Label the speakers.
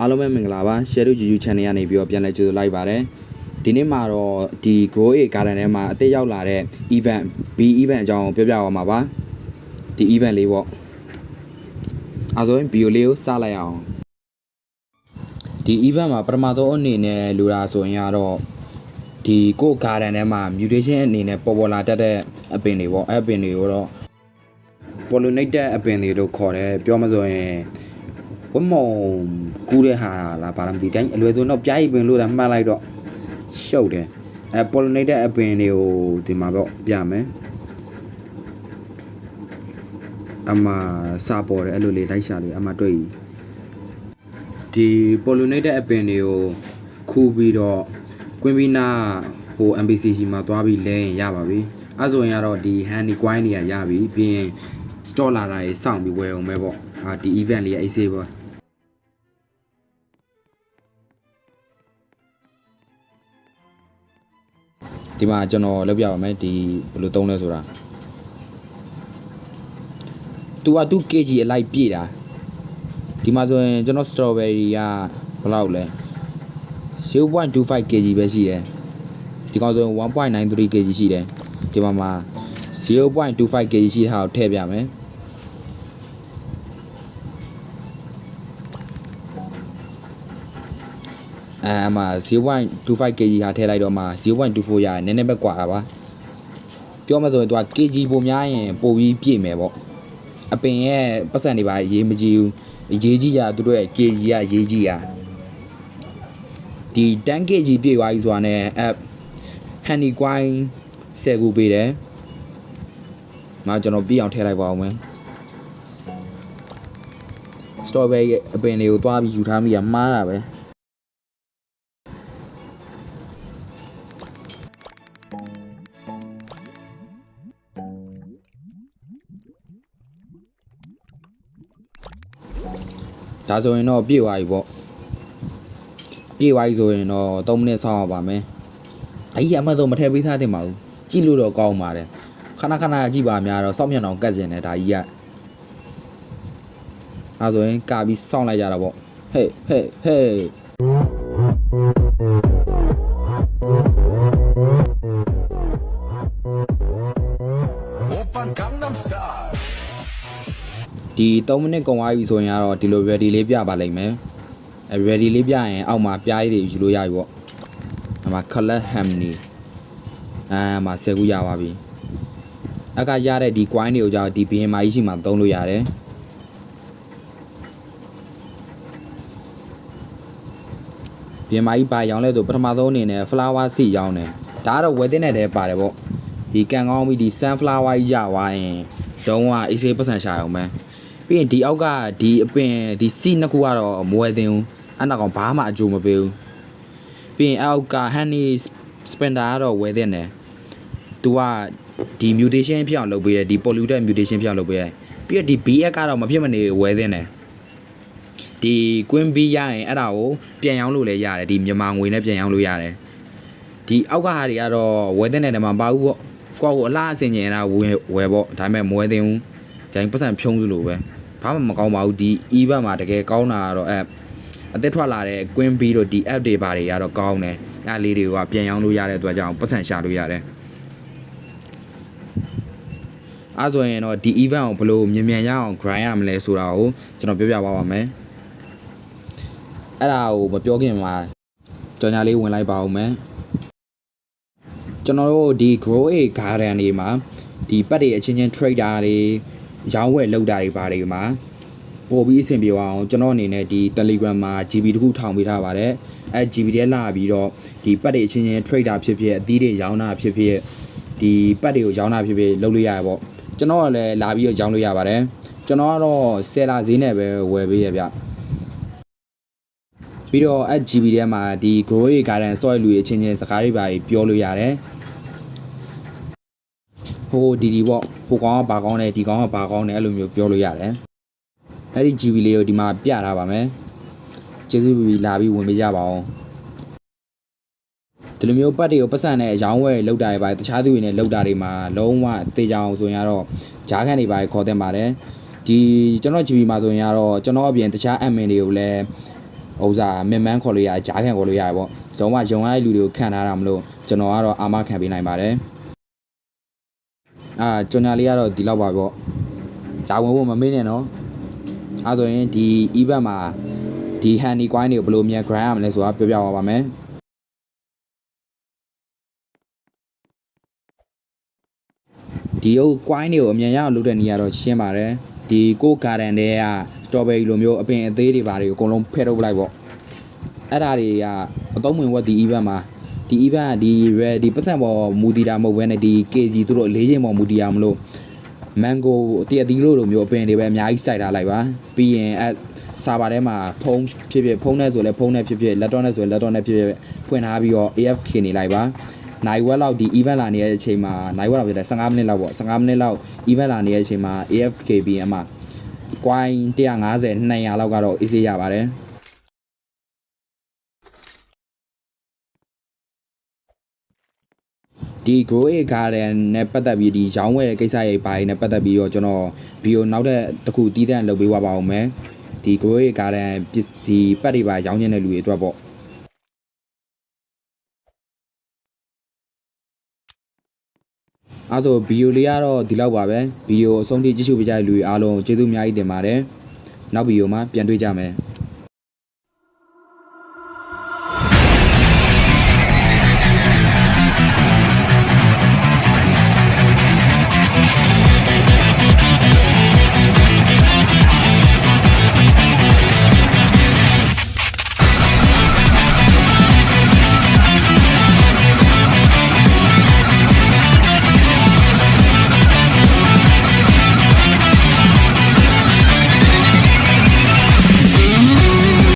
Speaker 1: အားလုံးပဲမင်္ဂလာပါ Share YouTube Channel ကနေပြီးတော့ပြန်လည်ကြိုဆိုလိုက်ပါတယ်ဒီနေ့မှာတော့ဒီ Grow A Garden ထဲမှာအသက်ရောက်လာတဲ့ event B event အကြောင်းကိုပြောပြပါမှာပါဒီ event လေးပေါ့အဲဆိုရင် video လေးကိုစလိုက်အောင်ဒီ event မှာပထမဆုံးအနေနဲ့လူတာဆိုရင်ကတော့ဒီကို garden ထဲမှာ mutation အနေနဲ့ပေါ်ပေါ်လာတတ်တဲ့အပင်တွေပေါ့အဲ့အပင်တွေကိုတော့ pollinated အပင်တွေလို့ခေါ်တယ်ပြောမှဆိုရင် ဝတ်မုံကူးတဲ့ဟာလားဘာလားမသိတိုင်းအလွယ်ဆုံးတော့ပြားရီပင်လို့လည်းမှတ်လိုက်တော့ရှုပ်တယ်အဲ pollinated အပင်တွေကိုဒီမှာပေါ့ပြမယ်အမစာပေါ်တယ်အဲ့လိုလေးလိုက်ရှာလေးအမတွေ့ကြီးဒီ pollinated အပင်တွေကိုခူးပြီးတော့ကွင်းပြီးနာဟို MBC ရှိမှာသွားပြီးလဲရင်ရပါပြီအဲဆိုရင်ကတော့ဒီ honey coin တွေကရပြီပြီးရင် store လာတာကြီးစောင့်ပြီးဝယ်အောင်ပဲပေါ့ဟာဒီ event လေးအေးဆေးပေါ့ ဒီမှာကျွန်တော်လုပ်ပြပါမယ်ဒီဘယ်လိုသုံးလဲဆိုတာ तू က2 kg အလိုက်ပြည့်တာဒီမှာဆိုရင်ကျွန်တော် strawberry ကဘယ်လောက်လဲ0.25 kg ပဲရှိတယ်ဒီကောင်ဆိုရင်1.93 kg ရှိတယ်ဒီမှာမှာ0.25 kg ရှိတာကိုထည့်ပြမယ် အဲအမှ0.25 kg ဟာထည့်လိုက်တော့မှ0.24ရတယ်နည်းနည်းပဲကွာတာပါပြောမှဆိုရင်သူက kg ပုံများရင်ပိုပြီးပြည့်မယ်ပေါ့အပင်ရဲ့ပတ်စံတွေပါရေးမကြည့်ဘူးအရေးကြီးကြသူတို့ရဲ့ kg ကရေးကြီးရဒီ 10 kg ပြည့်သွားပြီဆိုတာနဲ့အ honey coin 10ခုပေးတယ်မကျွန်တော်ပြည့်အောင်ထည့်လိုက်ပါအောင်မယ် strawberry အပင်တွေကိုသွားပြီးယူထားမိရမှားတာပဲ ဒါဆိုရင်တော့ပြည့်သွားပြီပေါ့ပြည့်သွားပြီဆိုရင်တော့3မိနစ်ဆောင်းအောင်ပါမယ်ဒါကြီးအမှတ်ဆုံးမထည့်ပေးထားတင်ပါဘူးကြည့်လို့တော့ကောင်းပါတယ်ခဏခဏကြည့်ပါများတော့စောင့်မျက်နှာကတ်ကျင်တယ်ဒါကြီးကအဲဆိုရင်ကာပြီးစောင့်လိုက်ကြတာပေါ့ဟေးဟေးဟေး
Speaker 2: โอปันกังนัมสไตล์
Speaker 1: ဒီ3မိနစ်ကုန်သွားပြီဆိုရင်ကတော့ဒီလို ready လေးပြပါလိမ့်မယ်အဲ ready လေးပြရင်အောက်မှာပြားရည်တွေယူလို့ရပြီပေါ့အမှာ color harmony အာမှာ10ခုရပါပြီအကရတဲ့ဒီ coin တွေကိုကြောင့်ဒီဘင်းမာကြီးရှိမှသုံးလို့ရတယ်ဘင်းမာကြီးပါရောင်းလဲဆိုပထမဆုံးအနေနဲ့ flower seed ရောင်းတယ်ဒါကတော့ဝယ်တဲ့နဲ့တည်းပါတယ်ပေါ့ဒီကန်ကောင်းပြီးဒီ sunflower ကြီးရသွားရင်လုံးဝအေးဆေးပတ်စံရှာအောင်ပဲ ပြီးရင်ဒီအောက်ကဒီအပင်ဒီ seed နှစ်ခုကတော့မဝယ်သင့်ဘူးအဲ့နောက်ကောင်ဘာမှအကျိုးမပေးဘူးပြီးရင်အောက်က honey spender ကတော့ဝယ်တဲ့နဲ့သူကဒီ mutation ဖြစ်အောင်လုပ်ပေးတယ်ဒီ polluted mutation ဖြစ်အောင်လုပ်ပေးတယ်ပြီးတော့ဒီ BX ကတော့မဖြစ်မနေဝယ်တဲ့နဲ့ဒီ queen bee ရရင်အဲ့ဒါကိုပြန်ရောင်းလို့လည်းရတယ်ဒီမြန်မာငွေနဲ့ပြန်ရောင်းလို့ရတယ်ဒီအောက်ကဟာတွေကတော့ဝယ်တဲ့နဲ့တည်းမှာမပါဘူးပေါ့ကိုယ့်ကိုအလားအစင်ကျင်တာဝယ်ဝယ်ပေါ့ဒါပေမဲ့မဝယ်သင့်ဘူးဒါရင်ပတ်စံဖြုံးသလိုပဲ ဘာမှမကောင်းပါဘူးဒီ event မှာတကယ်ကောင်းတာကတော့အဲ့အသက်ထွက်လာတဲ့ queen bee တို့ဒီ app တွေဘာတွေကတော့ကောင်းတယ်အဲ့လေးတွေကပြန်ရောင်းလို့ရတဲ့အတွက်ကြောင့်ပတ်စံရှာလို့ရတယ်အဲဆိုရင်တော့ဒီ event ကိုဘယ်လိုမြန်မြန်ရအောင် grind ရမလဲဆိုတာကိုကျွန်တော်ပြောပြပါပါမယ်အဲ့ဒါကိုမပြောခင်မှာကြော်ညာလေးဝင်လိုက်ပါဦးမယ်ကျွန်တော်တို့ဒီ grow a garden တွေမှာဒီပတ်တွေအချင်းချင်း trader တွေ ရောင်းဝယ်လုပ်တာတွေဘာတွေမှာပို့ပြီးအဆင်ပြေအောင်ကျွန်တော်အနေနဲ့ဒီ Telegram မှာ GB တခုထောင်ပေးထားပါတယ်အဲ GB ထဲလာပြီးတော့ဒီပတ်တွေအချင်းချင်း trader ဖြစ်ဖြစ်အသီးတွေရောင်းတာဖြစ်ဖြစ်ဒီပတ်တွေကိုရောင်းတာဖြစ်ဖြစ်လုပ်လို့ရရပေါ့ကျွန်တော်ကလည်းလာပြီးတော့ရောင်းလို့ရပါတယ်ကျွန်တော်ကတော့ဆယ်လာဈေးနဲ့ပဲဝယ်ပေးရဗျပြီးတော့ GB ထဲမှာဒီ grow a garden soil လူတွေအချင်းချင်းစကားတွေပါပြောလို့ရတယ် ဟိုဒီဒီပေါ့ဟိုကောင်ကဘာကောင်းလဲဒီကောင်ကဘာကောင်းလဲအဲ့လိုမျိုးပြောလို့ရတယ်အဲ့ဒီ GB လေးကိုဒီမှာပြထားပါမယ်ကျေးဇူးပြီးလာပြီးဝင်ပေးကြပါအောင်ဒီလိုမျိုးပတ်တွေကိုပတ်စံနဲ့အယောင်းဝယ်လောက်တာတွေပါတခြားသူတွေနဲ့လောက်တာတွေမှာလုံးဝတေချအောင်ဆိုရင်ကတော့ဂျားခန့်တွေပါခေါ်တဲ့ပါတယ်ဒီကျွန်တော် GB မှာဆိုရင်ကတော့ကျွန်တော်အပြင်တခြား admin တွေကိုလည်းဥစားမင်မန်းခေါ်လို့ရတယ်ဂျားခံခေါ်လို့ရတယ်ပေါ့တော့မှရုံရတဲ့လူတွေကိုခံထားတာမလို့ကျွန်တော်ကတော့အာမခံပေးနိုင်ပါတယ် အာကျွန်ညာလေးကတော့ဒီလောက်ပါပေါ့ဒါဝင်ဖို့မမေ့နဲ့နော်အဲဆိုရင်ဒီ event မှာဒီ honey coin တွေကိုဘယ်လိုမြန် grind ရမလဲဆိုတာပြောပြပါပါမယ်ဒီအုပ် coin တွေကိုအမြန်ရအောင်လုပ်တဲ့နေရာတော့ရှင်းပါတယ်ဒီကို garden တွေက strawberry လိုမျိုးအပင်အသေးတွေပါတွေကိုအကုန်လုံးဖဲထုတ်ပလိုက်ပေါ့အဲ့ဒါတွေကအသုံးဝင်ဝတ်ဒီ event မှာ ဒီ event ကဒီ red ဒီပတ်စံပေါ်မူတည်တာမဟုတ်ဘဲနဲ့ဒီ KG သူတို့၄ချိန်ပေါ်မူတည်ရမလို့ mango တည့်အသီးလို့လိုမျိုးအပင်တွေပဲအများကြီးစိုက်ထားလိုက်ပါပြီးရင်အဲစာပါထဲမှာဖုန်းဖြစ်ဖြစ်ဖုန်းနဲ့ဆိုလဲဖုန်းနဲ့ဖြစ်ဖြစ် laptop နဲ့ဆိုလဲ laptop နဲ့ဖြစ်ဖြစ်ဖွင့်ထားပြီးတော့ AFK နေလိုက်ပါနိုင်ဝက်လောက်ဒီ event လာနေတဲ့အချိန်မှာနိုင်ဝက်လောက်ဖြစ်တယ်15မိနစ်လောက်ပေါ့15မိနစ်လောက် event လာနေတဲ့အချိန်မှာ AFK ပြီးအမှ coin 150 200လောက်ကတော့ easy ရပါတယ် ဒီ grow a garden နဲ့ပတ်သက်ပြီးဒီရောင်းဝယ်ကိစ္စရေးပိုင်းနဲ့ပတ်သက်ပြီးတော့ကျွန်တော်ဗီဒီယိုနောက်တဲ့တစ်ခုတီးတန့်လုပ်ပေးပါပါအောင်မယ်ဒီ grow a garden ပစ္စဒီပတ်တွေပါရောင်းနေတဲ့လူတွေအတွက်ပေါ့အဲဆိုဗီဒီယိုလေးကတော့ဒီလောက်ပါပဲဗီဒီယိုအဆုံးထိကြည့်ရှုပေးကြတဲ့လူတွေအားလုံးကျေးဇူးအများကြီးတင်ပါတယ်နောက်ဗီဒီယိုမှာပြန်တွေ့ကြမယ်